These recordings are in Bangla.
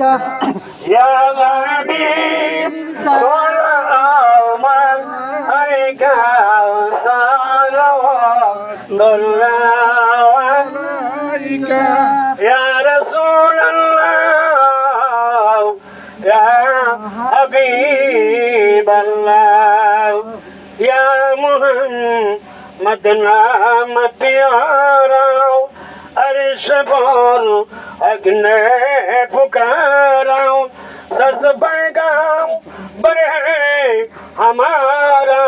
يا حبيب سلام عليك صلوات الله عليك يا رسول الله يا حبيب الله يا محمد نامت يارا عرش हर्ष बोलो अग्नि पुकाराओ सस पैगाम बड़े हमारा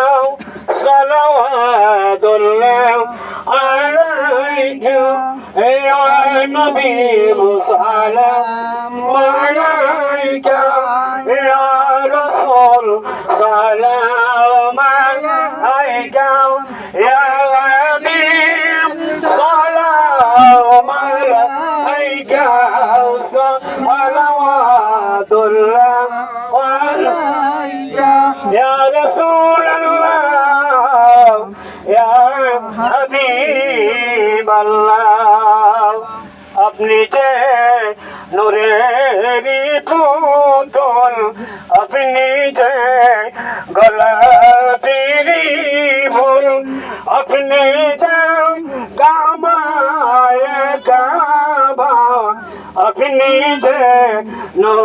सलवादुल्लाह अलैहि ए नबी मुसलम अलैहि या रसूल सलाम صلوات الله عليك يا رسول الله يا حبيب الله আপনি যে নূরেরি পুতুল আপনি যে গলাতিরি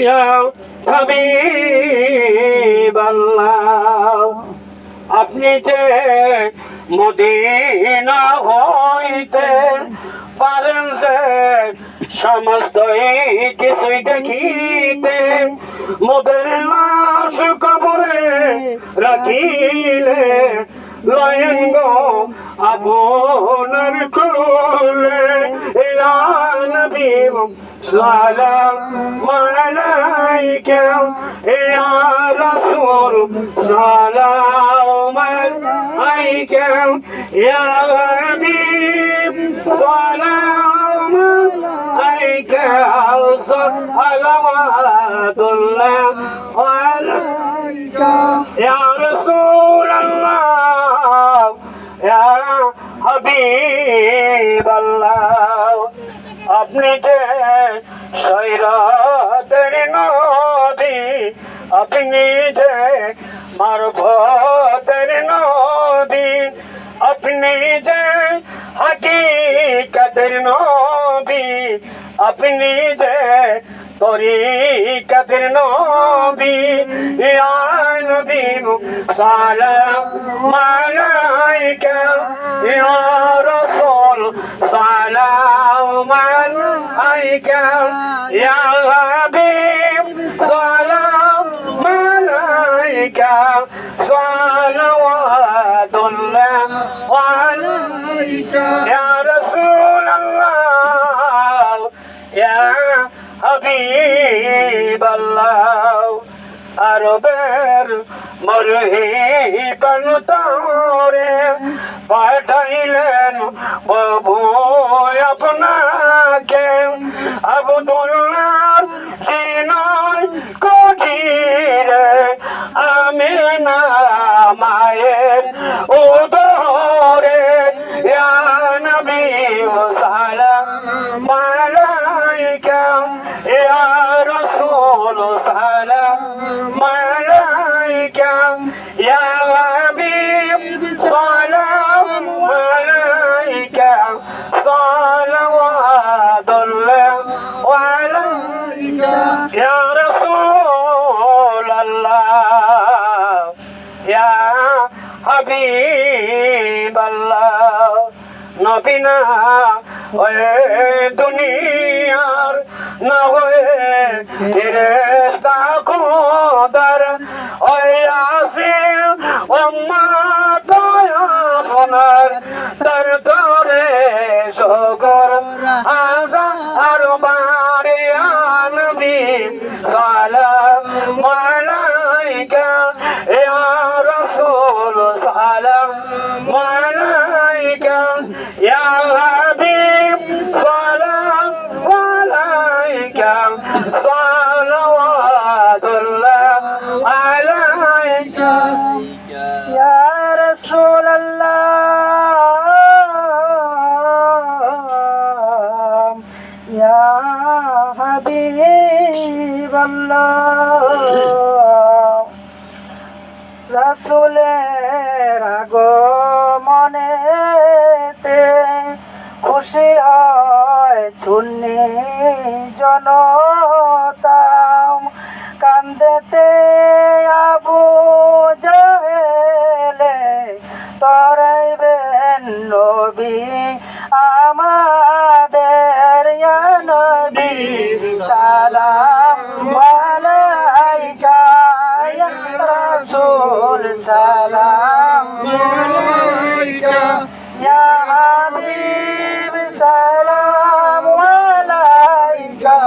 ফিরাও আপনি যে মদিনা হইতে পারেন যে সমস্ত কিছুই দেখিতে, মোদের লাশ কবরে রাখিলে লয়েন গো আগুনের খুলে عليهم سلام عليك يا رسول سلام عليك يا غريب سلام عليك صلوات الله عليك. আপনি যে সৈরাতের নদী আপনি যে মারভতের নদী আপনি যে হাকিকতের নবী আপনি যে তরিকতের নবী ইয়া নবী সালাম আলাইকা ইয়া ইয়া হাবিব সালাম আলাইকা সালাওয়াতুল্লাহ عليك يا رسول الله يا حبيب الله আরবের মরহি কনুতরে পাঠাইলেন বাবু আপনাকে আবদুল্লাহ চিনয় কঠিরে আমি না মায়ের উদরে নবী সালাম আলাইকা ইয়া রাসূল সালাম হাবিব আল্লাহ নবীনা ওয়ে দুনিয়ার, না হয়ে ফেরেশতা খোদার। ওই আসিল উম্মত আপনার তার তোরে সগর হাজার রাসুলের আগমনেতে খুশি হয় সুন্নি জনতা কান্দেতে আবু জাহেলে তরাইবেন নবী আমাদের নবী সালাম সালাম আলাইকা ইয়া হাবিব সালাম আলাইকা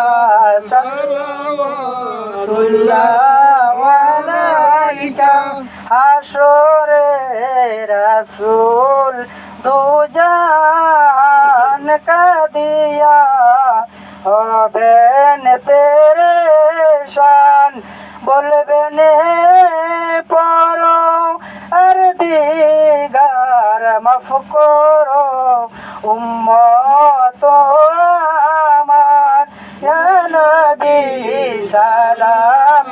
সালাম আলাইকা হাসরে রাসূল দুজান কাদিয়া হবেন পেরেশান বলবেন পর মাফ কর উম্মত আমার। নবী সালাম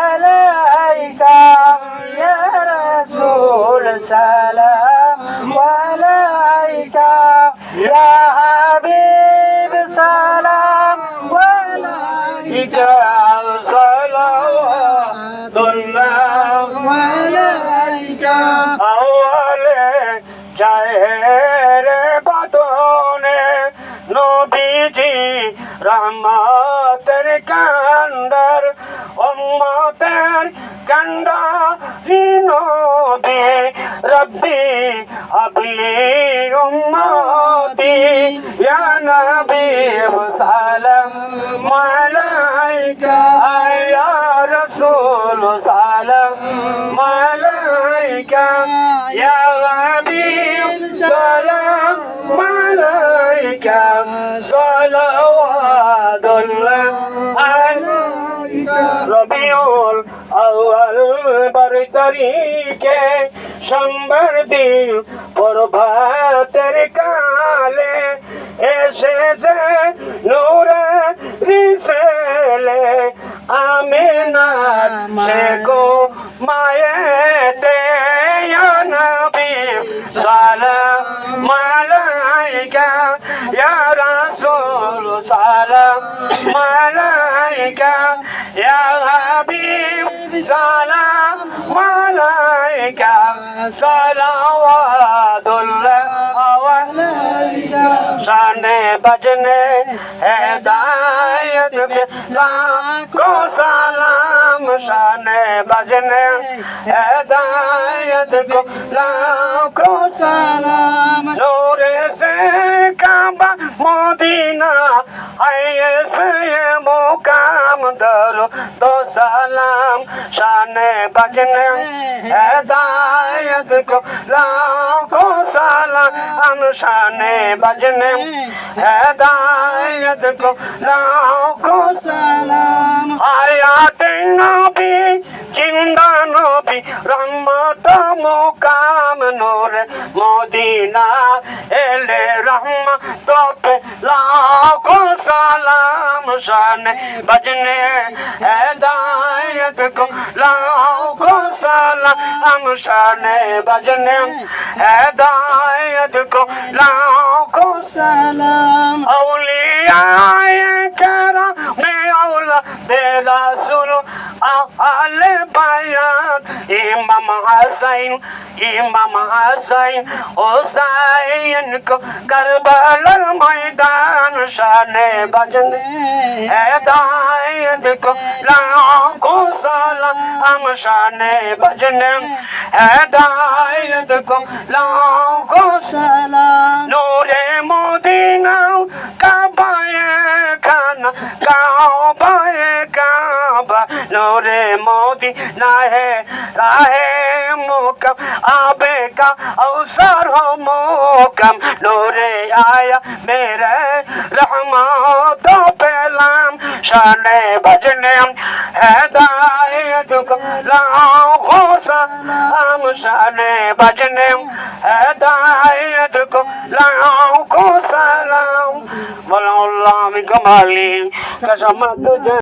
আলাইকা ইয়া রাসূল সালাম আলাইকা ইয়া রহমতের কান্ডার উম্মতের কান্ডারি নবী রব্বি হাবলি উম্মতি, ইয়া নবী সালাম আলাইকা, ইয়া রাসূল সালাম আলাইকা, ইয়া হাবিব সালাম আলাইকা। সালাওয়াতুল্লাহ আলাইকা রবিউল আউয়াল বার তারিখে সোমবার দিন প্রভাতের কালে এসেছে নূরে রিসেলে আমিনার শেখো মায়েতে salam malaika ya habib salam malaika salawatullah शाने बजने है दायत में लाखों साला নাম শানে বাজনে। হেদায়ত কো লাখো সালাম। জোরে সে কাবা মদিনা আয়ে পে মোকাম দরো তো সালাম। শানে বাজনে হেদায়ত কো লাখো সালাম। শানে বাজনে হেদায়ত কো লাখো সালাম। হায়াতে নবী জিন্দা নবী রহমত মুকাম নূর মদিনা এলে রহমত পে লাখো সালাম শান বজনে হেদায়ত কো লাখো সালাম শান বজনে হেদায়ত কো লাখো সালাম। আউলিয়া রাসুল আহলে বায়াত ইমাম হাসাইন ইমাম হাসাইন হোসাইন কো কারবালার ময়দান শানে বাজন হেদায়েত কো লাখো সালাম আম শানে বাজন হেদায়েত কো লাখো সালাম मोदी नाहे राहे मुकम आबे का अवसर हो मुकम नूरे आया मेरे रहमतों पे लाम शाने बजने हदायत को लाखों सलाम शाने बजने हदायत को लाखों सलाम बोलो अल्लाह कमाली कसम तुझे